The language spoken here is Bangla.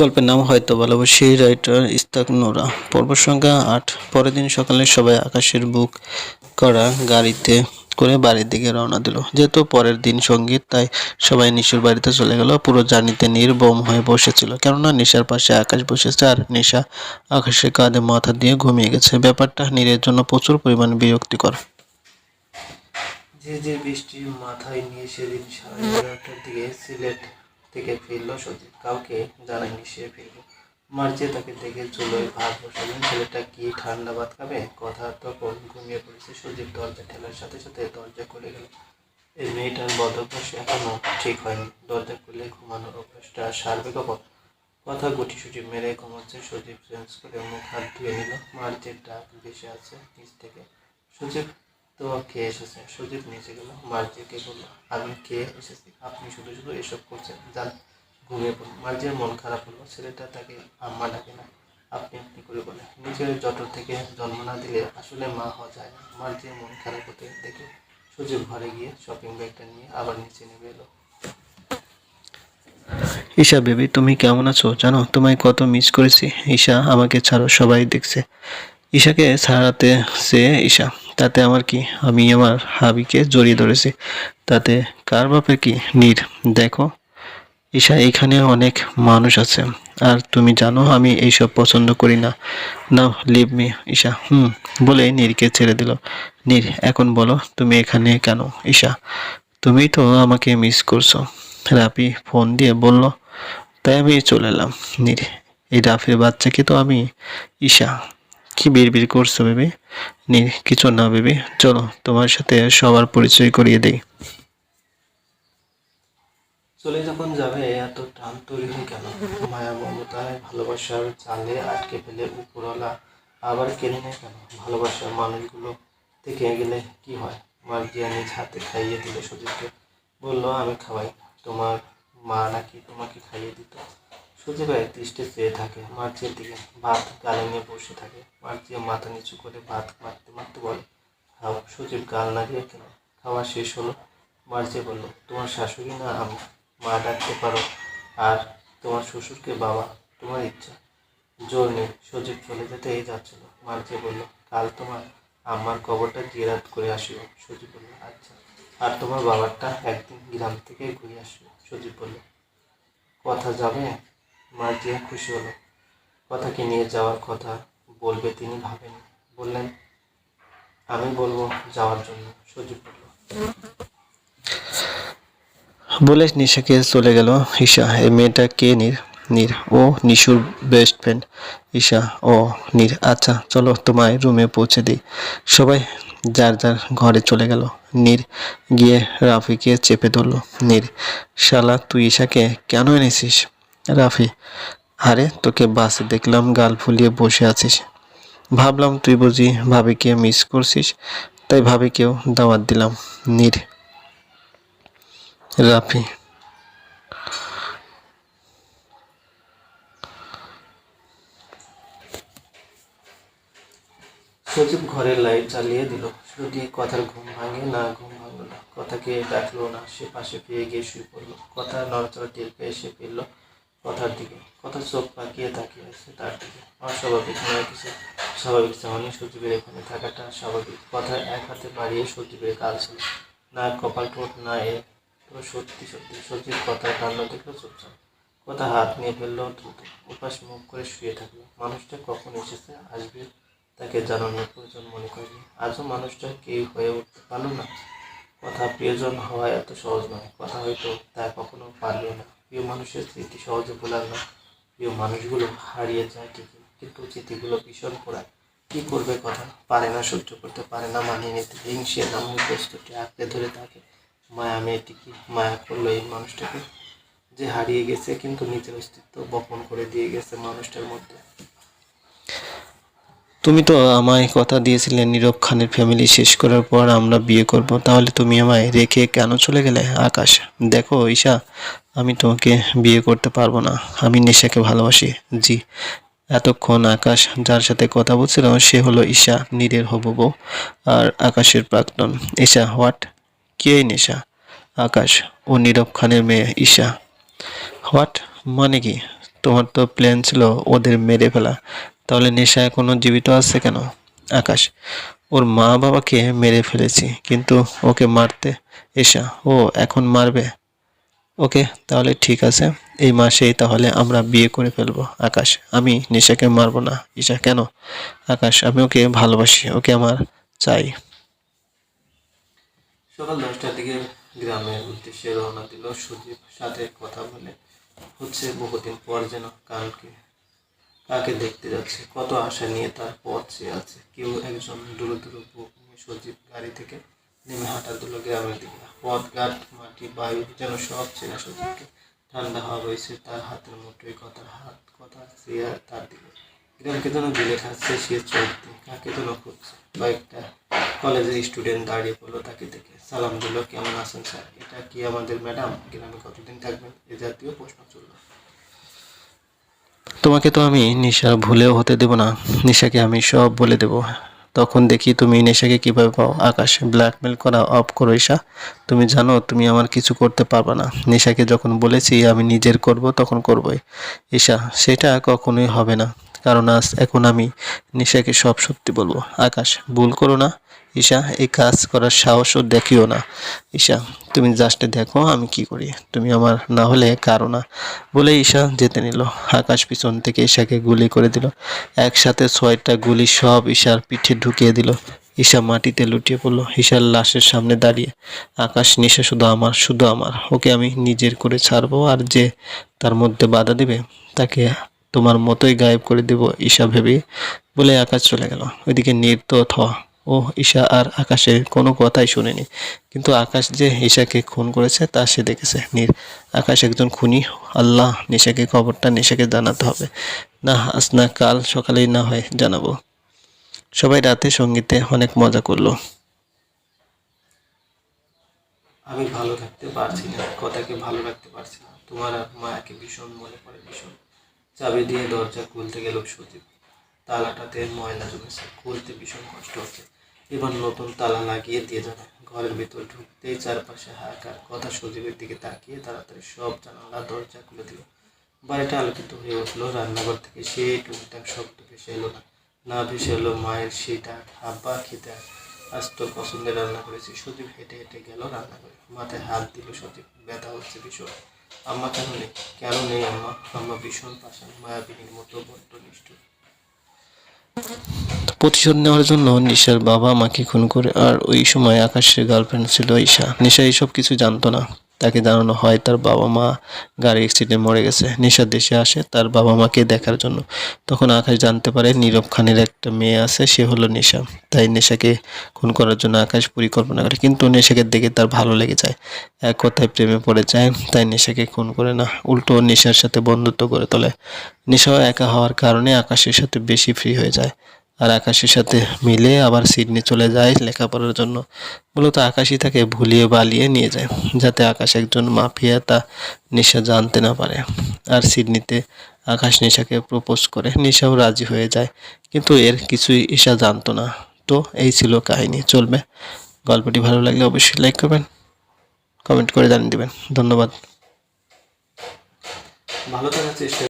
গল্পের নাম হয়তো ভালোবাসি রাইটার ইস্তাক নোরা। পর্ব সংখ্যা আট। পরের দিন সকালে সবাই আকাশের বুক করা গাড়িতে করে বাড়ির দিকে রওনা দিল। যেহেতু পরের দিন সংগীত, তাই সবাই নিশুর বাড়িতে চলে গেল। পুরো জার্নিতে নির্বম হয়ে বসেছিল। কেননা নিশার পাশে আকাশ বসেছে আর নিশা আকাশের কাঁধে মাথা দিয়ে ঘুমিয়ে গেছে। ব্যাপারটা নীরের জন্য প্রচুর পরিমাণে বিরক্তিকর। যে যে বৃষ্টি মাথায় নিয়ে সেদিন সাড়ে এগারোটার দিকে সিলেট থেকে ফিরল সজীব। কাউকে জানায়নি সে ফিরল। মার্চে তাকে দেখে চুলোয় ভাত বসালেন। ছেলেটা কি ঠান্ডা ভাত খাবে? কথা তখন ঘুমিয়ে পড়েছে সজীব। দরজা ঠেলার সাথে সাথে দরজা খুলে গেল। এই মেয়েটার বদ অভ্যাস এখনও ঠিক হয়নি। দরজা খুলে ঘুমানোর অভ্যাসটা সারবে কখন কথা গুটি সুটি মেরে ঘুমাচ্ছে সজীব। চেঞ্জ করে মুখ হাত ধুয়ে নিল। মার্চের ডাক ভেসে আছে নিচ থেকে। সজীব তো খেয়ে এসেছে? সুদীপ নিচে গেল মার্জিয়াকে বলল, আমি খেয়ে এসেছি? আপনি শুধু শুধু এসব করছেন। যান, ঘুমিয়ে পড়ুন। মার্জিয়ার মন খারাপ হলো, ছেলেটা তাকে আম্মা ডাকে না, আপনি আপনি করে বলে নিজের জটর থেকে জন্ম না দিলে আসলে মা হওয়া যায় না। মার্জিয়ার মন খারাপ হতে দেখে সুদীপ ঘরে গিয়ে শপিং ব্যাগটা নিয়ে আবার নিচে নেমে এলো। ঈশা বেবি, তুমি কেমন আছো? জানো, তোমায় কত মিস করেছি। ঈশা আমাকে ছাড়ো, সবাই দেখছে। ঈশাকে ছাড়াতে সে, ঈশা তাতে আমার কি, আমি আমার হাবিকে জড়িয়ে ধরেছি। তাতে কার বাপের কি নীর? দেখো, ঈশা এখানে অনেক মানুষ আছে। আর তুমি জানো আমি এইসব পছন্দ করি না। Now leave me Isha. হুম বলে নীরকে ছেড়ে দিল। নীর, এখন বলো, তুমি এখানে কেন, ঈশা? তুমি তো আমাকে মিস করছ। রাফি ফোন দিয়ে বলল, তাই আমি চলে এলাম। নীর, এই রাফির বাচ্চাকে তো আমি, ঈশা, কি বিড়বিড় করছ, বেবি? নীর কিছু না, বেবি। চলো, তোমার সাথে সবার পরিচয় করিয়ে দেই। চলে যখন যাবে, এত টান তৈরি হয় কেন? মায়া মমতায় ভালোবাসার জালে আটকে ফেলে উপরওয়ালা আবার কেড়ে নেয় কেন? ভালোবাসার মানুষগুলো থেকে গেলে কি হয়? মার্জিয়া নিজ হাতে খাইয়ে দিল সুজিতকে বলল, আমি খাওয়াই তোমার মা নাকি তোমাকে খাইয়ে দিত? সুজিত এক দৃষ্টে চেয়ে থাকে। মার্চের দিকে ভাত গালে নিয়ে বসে থাকে। মার্জিয়া মাথা নিচু করে ভাত মারতে মারতে বলে, খাও সুজিত গাল না দিয়ে কেন? খাওয়া শেষ হলো। মার্জিয়া বলল, তোমার শাশুড়ি না আমি? মা ডাকতে পারো? আর তোমার শ্বশুরকে বাবা, তোমার ইচ্ছা? জোর নেই সজীব চলে যেতে এই যাচ্ছিল। মার্জিয়া বলল, কাল তোমার আমার কবরটা জিয়ারাত করে আসিও সজীব বলল আচ্ছা আর তোমার বাবারটা একদিন গ্রাম থেকে ঘুরে আসিও সজীব বলল, কথা যাবে? মার্জিয়া খুশি হলো। কথাকে নিয়ে যাওয়ার কথা বলবে তিনি ভাবেন। বললেন, আমি বলব যাওয়ার জন্য। সজীব বলল বলে নিশাকে চলে গেল ঈশা। এই মেয়েটা কে নীর? নীর ও নিশুর বেস্ট ফ্রেন্ড ঈশা ও নীর। আচ্ছা চলো তোমায় রুমে পৌঁছে দিই। সবাই যার যার ঘরে চলে গেল। নীর গিয়ে রাফিকে চেপে ধরলো। নীর, শালা, তুই ঈশাকে কেন এনেছিস? রাফি, আরে তোকে বাসে দেখলাম গাল ফুলিয়ে বসে আছিস। ভাবলাম তুই বুঝি ভাবিকে মিস করছিস, তাই ভাবিকেও দাওয়াত দিলাম। নীর, রাফি, সজীব ঘরের লাইট জ্বালিয়ে দিল। যদি কথার ঘুম ভাঙে, না ঘুম ভাঙলো কথাকে ডাকলো না, সে পাশে পেয়ে গিয়ে শুয়ে পড়ল। কথা নড়াচড়া টের পেয়ে সে ফিরল। কথার দিকে, কথা চোখ পাকিয়ে তাকিয়ে আছে তার দিকে। অস্বাভাবিক নয়, কিছু স্বাভাবিক তেমনই সজীবের এখানে থাকাটা স্বাভাবিক। কথা এক হাতে বাড়িয়ে সজীবের কাল ছিল। না কপাল ঠোঁট, না এ তো সত্যি সত্যি সজীব কথা কান্ড দেখল চুপচাপ। কথা হাত নিয়ে ফেলল দ্রুত। উপাস মুখ করে শুয়ে থাকল। মানুষটা কখন এসেছে আসবে তাকে জানানোর প্রয়োজন মনে করেনি। আজও মানুষটা কেউ হয়ে উঠতে পারল না। কথা প্রিয়জন হওয়া এত সহজ নয়। কথা হয়তো তা কখনো পারল না। প্রিয় মানুষের স্মৃতি সহজে ভোলার না প্রিয় মানুষগুলো হারিয়ে যায় ঠিকই, কিন্তু স্মৃতিগুলো ভীষণ পোড়ায়। কি করবে কথা? পারে না, সহ্য করতে পারে না, মানিয়ে নিতে। হিংসে নামের প্রস্তুতি আঁকড়ে ধরে থাকে। মায়া মেয়েটি কি মায়া করল এই মানুষটাকে। যে হারিয়ে গেছে, কিন্তু নিজের অস্তিত্ব বপন করে দিয়ে গেছে মানুষটার মধ্যে। তুমি তো আমায় কথা দিয়েছিলে নীরব খানের ফ্যামিলি শেষ করার পর আমরা বিয়ে করব, তাহলে তুমি আমায় রেখে কেন চলে গেলে আকাশ? দেখো ঈশা, আমি তোমাকে বিয়ে করতে পারব না। আমি নেশাকে ভালোবাসি। জি। এতক্ষণ আকাশ যার সাথে কথা বলছিল, সে হলো ঈশা, নীরের হবু বউ আর আকাশের প্রাক্তন। ঈশা, হোয়াট? কে নেশা? আকাশ ও নীরব খানের মেয়ে ঈশা। হোয়াট? মানে কি? তোমার তো প্ল্যান ছিল ওদের মেরে ফেলা। তাহলে নেশা এখনও জীবিত আছে কেন? আকাশ, ওর মা বাবাকে মেরে ফেলেছি, কিন্তু ওকে মারতে এসা। ও এখন মারবে? ওকে, তাহলে ঠিক আছে। এই মাসেই তাহলে আমরা বিয়ে করে ফেলব। আকাশ, আমি নিশাকে মারবো না। ঈশা, কেন? আকাশ, আমি ওকে ভালোবাসি। ওকে আমার চাই। সকাল দশটার দিকে গ্রামের উদ্দেশ্যে রওনা দিল সুদীপ। সাথে কথা বলে, হচ্ছে বহুদিন পর যেন কালকে কাকে দেখতে যাচ্ছে। কত আশা নিয়ে তার পথ চেয়ে আছে। কেউ একজন দূর দূর সজীব গাড়ি থেকে নেমে হাঁটা দিল গ্রামের দিকে। পথ, ঘাট, মাটি, বায়ু যেন সব চেনা সজীবকে ঠান্ডা হাওয়া রয়েছে তার হাতের মুঠোয় কথার হাত কথা চেয়ার তার দিকে। গ্রামকে যেন দিলে খাচ্ছে সে চলতে কাকে যেন খুঁজছে। কয়েকটা কলেজের স্টুডেন্ট দাঁড়িয়ে পড়ল তাকে দেখে। সালাম দিল, কেমন আছেন স্যার? এটা কি আমাদের ম্যাডাম? গ্রামে কতদিন থাকবেন? এ জাতীয় প্রশ্ন চলল। তোমাকে তো আমি নিশা ভুলেও হতে দেব না। নিশাকে আমি সব বলে দেব। তখন দেখি তুমি নেশাকে কীভাবে পাও? আকাশ ব্ল্যাকমেল করা, অফ করো ঈশা। তুমি জানো, তুমি আমার কিছু করতে পারবে না। নেশাকে যখন বলেছি, আমি নিজের করব, তখন করবই। ঈশা, সেটা কখনোই হবে না। কারণ আজ এখন আমি নিশাকে সব সত্যি বলব। আকাশ, ভুল করো না। ঈশা, এই কাজ করার সাহসও দেখিও না। ঈশা, তুমি জাস্টে দেখো আমি কি করি। তুমি আমার না হলে কারও না। বলে ঈশা যেতে নিল। আকাশ পিছন থেকে ঈশাকে গুলি করে দিল। একসাথে ছয়টা গুলি সব ঈশার পিঠে ঢুকিয়ে দিল। ঈশা মাটিতে লুটিয়ে পড়ল। ঈশার লাশের সামনে দাঁড়িয়ে, আকাশ নিশা শুধু আমার শুধু আমার। ওকে আমি নিজের করে ছাড়বো আর যে তার মধ্যে বাধা দেবে, তাকে তোমার মতোই গায়েব করে দেব, ঈশা ভেবে বলে আকাশ চলে গেল। ওইদিকে নির্ত থ ও ঈশা, আর আকাশের কোনো কথাই শুনেনি। কিন্তু আকাশ যে ঈশাকে খুন করেছে, তা সে দেখেছে। নীর, আকাশ একজন খুনি। আল্লাহ নিশাকে খবরটা নিশাকে জানাতে হবে। না, আজ না কাল, সকালেই না হয়, জানাব। সবাই রাতে সঙ্গীতে অনেক মজা করল। আমি ভালো থাকতে পারছি না, কথাকে ভালো রাখতে পারছি না। তোমার মায়াকে ভীষণ মনে পড়ে, ভীষণ। চাবি দিয়ে দরজা খুলতে গেল সজীব। তালাটাতে ময়লা জমেছে, খুলতে ভীষণ কষ্ট হচ্ছে। এবার নতুন তালা লাগিয়ে দিয়ে যাবে। ঘরের ভিতর ঢুকতেই চারপাশে হাহাকার, কথা সজীবের দিকে তাকিয়ে তাড়াতাড়ি সব জানালা, দরজা খুলে দিল। বাড়িটা আলোকিত হয়ে উঠল, রান্নাঘর থেকে সেই টুকটাক শব্দ ভেসে এলো না। না ভেসে এলো মায়ের সেই ডাক আব্বা খেতে। আজ তোর পছন্দের রান্না করেছি সজীব হেঁটে হেঁটে গেল রান্না করে মাথায় হাত দিল সজীব, ব্যথা হচ্ছে ভীষণ। আম্মা কেন নেই? কেন নেই আম্মা? আম্মা ভীষণ পাশান মায়াবিনীর মতো বড্ড নিষ্ঠুর। প্রতিশোধ নেওয়ার জন্য নিশার বাবা মাকে খুন করে, আর ওই সময় আকাশের গার্লফ্রেন্ড ছিল ঈশা। নিশা এইসব কিছু জানতো না। তাকে জানানো হয়। তার বাবা মা গাড়ি অ্যাক্সিডেন্টে মরে গেছে। নিশা দেশে আসে তার বাবা মাকে দেখার জন্য। তখন আকাশ জানতে পারে নীরব খানের একটা মেয়ে আছে, সে হলো নেশা। তাই নেশাকে খুন করার জন্য আকাশ পরিকল্পনা করে। কিন্তু নেশাকে দেখে তার ভালো লেগে যায়। এক কথায় প্রেমে পড়ে যায়, তাই নেশাকে খুন করে না। উল্টো নেশার সাথে বন্ধুত্ব করে তোলে। নেশাও একা হওয়ার কারণে আকাশের সাথে বেশি ফ্রি হয়ে যায়। আর আকাশের সাথে মিলে আবার সিডনি চলে যায় লেখাপড়ার জন্য। মূলত আকাশই তাকে ভুলিয়ে বালিয়ে নিয়ে যায়, যাতে আকাশ একজন মাফিয়া তা নিশা জানতে না পারে। আর সিডনিতে আকাশ নিশাকে প্রপোজ করে, নিশাও রাজি হয়ে যায়, কিন্তু এর কিছুই ঈশা জানতো না। তো এই ছিল কাহিনী, চলবে। গল্পটি ভালো লাগলে অবশ্যই লাইক করবেন কমেন্ট করে জানিয়ে দেবেন। ধন্যবাদ। ভালো থাকার চেষ্টা